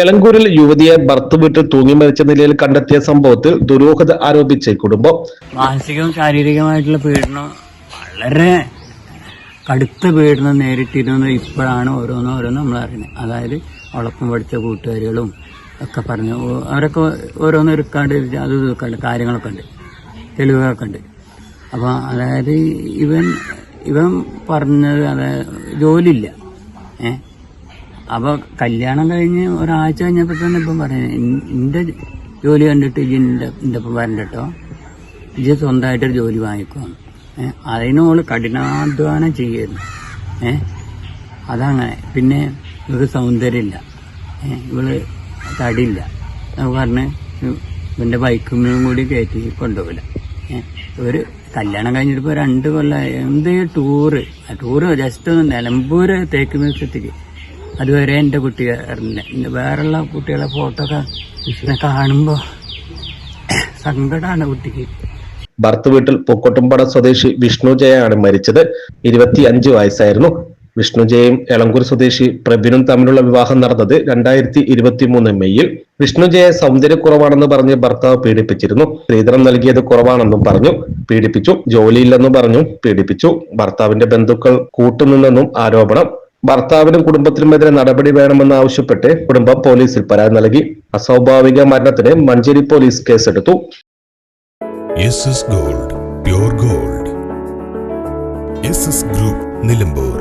എളങ്കൂരിൽ യുവതിയെ ഭർത്ത് വീട്ടിൽ തൂങ്ങി മരിച്ച നിലയിൽ കണ്ടെത്തിയ സംഭവത്തിൽ ദുരൂഹത ആരോപിച്ച കുടുംബം മാനസികവും ശാരീരികമായിട്ടുള്ള പീഡനം വളരെ കടുത്ത പീഡനം നേരിട്ടിരുന്നത് ഇപ്പോഴാണ് ഓരോന്നും ഓരോന്നും നമ്മൾ അറിയുന്നത്. അതായത് ഒളപ്പം പഠിച്ച കൂട്ടുകാരികളും ഒക്കെ പറഞ്ഞു. അവരൊക്കെ ഓരോന്നും എടുക്കാണ്ട് അത് ഇതൊക്കെ കാര്യങ്ങളൊക്കെ ഉണ്ട് തെളിവുകളൊക്കെ ഉണ്ട്. അപ്പോൾ അതായത് ഇവൻ ഇവൻ പറഞ്ഞത് അതായത് ജോലിയില്ല. ഏ? അപ്പോൾ കല്യാണം കഴിഞ്ഞ് ഒരാഴ്ച കഴിഞ്ഞപ്പോൾ തന്നെ ഇപ്പം പറയുന്നത് എന്റെ ജോലി കണ്ടിട്ട് ഇജി എന്റെ എന്റെ ഒപ്പം വരണ്ട കേട്ടോ ഇജി സ്വന്തമായിട്ടൊരു ജോലി വാങ്ങിക്കും. ഏഹ് അതിനോൾ കഠിനാധ്വാനം ചെയ്യുന്നു. ഏഹ് അതങ്ങനെ. പിന്നെ ഇവർക്ക് സൗന്ദര്യമില്ല. ഇവൾ തടിയില്ല. പറഞ്ഞ് ഇവന്റെ ബൈക്കും കൂടി കയറ്റി കൊണ്ടുപോകില്ല ഒരു കല്യാണം കഴിഞ്ഞിട്ട് ഇപ്പോൾ രണ്ട് കൊല്ലം എന്ത് ടൂറ് ടൂറ് ജസ്റ്റ് ഒന്ന് നിലമ്പൂര് തേക്ക് മ്യൂസിയത്തിക്ക്. അതുവരെ എന്റെ കുട്ടികാരന്റെ എന്റെ വേറെയുള്ള കുട്ടികളെ ഫോട്ടോ ഒക്കെ കാണുമ്പോൾ സങ്കടമാണ് കുട്ടിക്ക്. ഭർത്ത് വീട്ടിൽ പൂക്കോട്ടുംപാട സ്വദേശി വിഷ്ണു ജയയാണ് മരിച്ചത്. ഇരുപത്തിയഞ്ച് വയസ്സായിരുന്നു. വിഷ്ണു ജയയും എളങ്കൂർ സ്വദേശി പ്രബിനും തമ്മിലുള്ള വിവാഹം നടന്നത് രണ്ടായിരത്തി ഇരുപത്തി മൂന്ന് മെയ്യിൽ. വിഷ്ണു ജയെ സൗന്ദര്യക്കുറവാണെന്ന് പറഞ്ഞ് ഭർത്താവ് പീഡിപ്പിച്ചിരുന്നു. സ്ത്രീധനം നൽകിയത് കുറവാണെന്നും പറഞ്ഞു. പീഡിപ്പിച്ചു. ജോലിയില്ലെന്നും പറഞ്ഞു. പീഡിപ്പിച്ചു. ഭർത്താവിന്റെ ബന്ധുക്കൾ കൂട്ടുനിന്നെന്നും ആരോപണം. ഭർത്താവിനും കുടുംബത്തിനുമെതിരെ നടപടി വേണമെന്ന് ആവശ്യപ്പെട്ട് കുടുംബം പോലീസിൽ പരാതി നൽകി. അസ്വാഭാവിക മരണത്തിന് മഞ്ചേരി പോലീസ് കേസെടുത്തു. Gold gold. ഗ്രൂപ്പ് നിലമ്പൂർ.